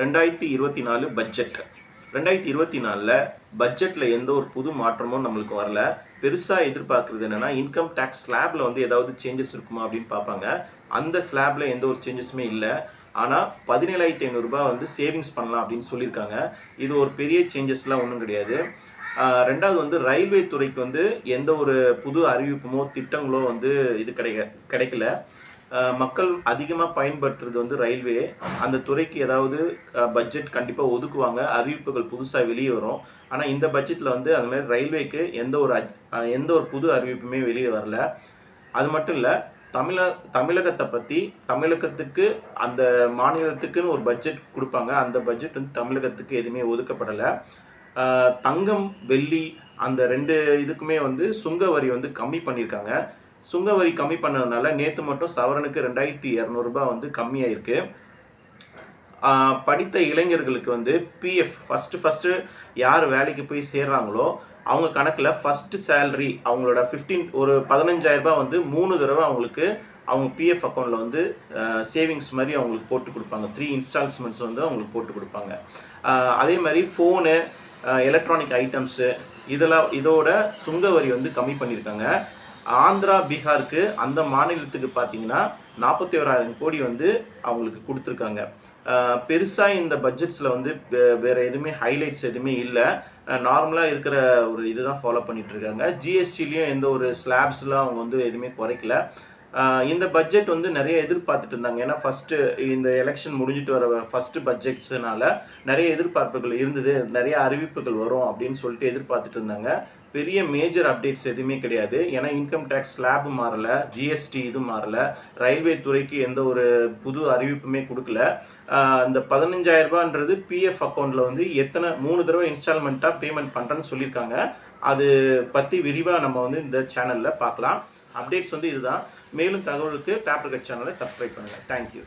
ரெண்டாயிரத்தி இருபத்தி நாலு பட்ஜெட் ரெண்டாயிரத்தி இருபத்தி நாலில் பட்ஜெட்டில் எந்த ஒரு புது மாற்றமும் நம்மளுக்கு வரல. பெருசாக எதிர்பார்க்குறது என்னென்னா இன்கம் டேக்ஸ் ஸ்லாபில் வந்து ஏதாவது சேஞ்சஸ் இருக்குமா அப்படின்னு பார்ப்பாங்க. அந்த ஸ்லாபில் எந்த ஒரு சேஞ்சஸுமே இல்லை. ஆனால் பதினேழாயிரத்தி ஐநூறுரூபா வந்து சேவிங்ஸ் பண்ணலாம் அப்படின்னு சொல்லியிருக்காங்க. இது ஒரு பெரிய சேஞ்சஸ்லாம் ஒன்றும் கிடையாது. ரெண்டாவது வந்து ரயில்வே துறைக்கு வந்து எந்த ஒரு புது அறிவிப்புமோ திட்டங்களோ வந்து இது கிடைக்க கிடைக்கல. மக்கள் அதிகமாக பயன்படுத்துறது வந்து ரயில்வே. அந்த துறைக்கு ஏதாவது பட்ஜெட் கண்டிப்பாக ஒதுக்குவாங்க. அறிவிப்புகள் புதுசாக வெளியே வரும். ஆனால் இந்த பட்ஜெட்டில் வந்து அந்த மாதிரி ரயில்வேக்கு எந்த ஒரு அஜ்- எந்த ஒரு புது அறிவிப்புமே வெளியே வரல. அது மட்டும் இல்லை தமிழ தமிழகத்தை பற்றி தமிழகத்துக்கு அந்த மாநிலத்துக்குன்னு ஒரு பட்ஜெட் கொடுப்பாங்க. அந்த பட்ஜெட் வந்து தமிழகத்துக்கு எதுவுமே ஒதுக்கப்படலை. தங்கம் வெள்ளி அந்த ரெண்டு இதுக்குமே வந்து சுங்க வரி வந்து கம்மி பண்ணியிருக்காங்க. சுங்க வரி கம்மி பண்ணதுனால நேற்று மட்டும் சவரனுக்கு ரெண்டாயிரத்தி இரநூறுபா வந்து கம்மியாயிருக்கு. படித்த இளைஞர்களுக்கு வந்து பிஎஃப் ஃபஸ்ட்டு ஃபஸ்ட்டு யார் வேலைக்கு போய் சேர்றாங்களோ அவங்க கணக்கில் ஃபஸ்ட்டு சேலரி அவங்களோட ஃபிஃப்டீன் ஒரு பதினஞ்சாயிரரூபா வந்து மூணு தடவை அவங்களுக்கு அவங்க பிஎஃப் அக்கௌண்ட்டில் வந்து சேவிங்ஸ் மாதிரி அவங்களுக்கு போட்டு கொடுப்பாங்க. த்ரீ இன்ஸ்டால்மெண்ட்ஸ் வந்து அவங்களுக்கு போட்டு கொடுப்பாங்க. அதே மாதிரி ஃபோனு எலக்ட்ரானிக் ஐட்டம்ஸு இதெல்லாம் இதோட சுங்க வரி வந்து கம்மி பண்ணியிருக்காங்க. ஆந்திரா பீகாருக்கு அந்த மாநிலத்துக்கு பார்த்தீங்கன்னா நாற்பத்தி ஓராயிரம் கோடி வந்து அவங்களுக்கு கொடுத்துருக்காங்க. பெருசாக இந்த பட்ஜெட்ஸில் வந்து வேறு எதுவுமே ஹைலைட்ஸ் எதுவுமே இல்லை. நார்மலாக இருக்கிற ஒரு இதுதான் ஃபாலோ பண்ணிகிட்ருக்காங்க ஜிஎஸ்டிலையும் எந்த ஒரு ஸ்லாப்ஸ்லாம் அவங்க வந்து எதுவுமே குறைக்கல. இந்த பட்ஜெட் வந்து நிறைய எதிர்பார்த்துட்டு இருந்தாங்க ஏன்னா ஃபஸ்ட்டு இந்த எலெக்ஷன் முடிஞ்சிட்டு வர ஃபஸ்ட்டு பட்ஜெட்ஸ்னால நிறைய எதிர்பார்ப்புகள் இருந்தது. நிறைய அறிவிப்புகள் வரும் அப்படின்னு சொல்லிட்டு எதிர்பார்த்துட்டு இருந்தாங்க பெரிய மேஜர் அப்டேட்ஸ் எதுவுமே கிடையாது. ஏன்னா இன்கம் டேக்ஸ் ஸ்லாப் மாறல ஜிஎஸ்டி இது மாறல ரயில்வே துறைக்கு எந்த ஒரு புது அறிவிப்புமே கொடுக்கல. அந்த இந்த பதினஞ்சாயிரம் ரூபான்றது பிஎஃப் அக்கௌண்ட்டில் வந்து எத்தனை மூணு தடவை இன்ஸ்டால்மெண்ட்டாக பேமெண்ட் பண்ணுறேன்னு சொல்லியிருக்காங்க. அது பற்றி விரிவாக நம்ம வந்து இந்த சேனலில் பார்க்கலாம். அப்டேட்ஸ் வந்து இதுதான். மேலும் தகவலுக்கு பேப்பர் கட் சேனலை சப்ஸ்கிரைப் பண்ணுங்கள் தேங்க்யூ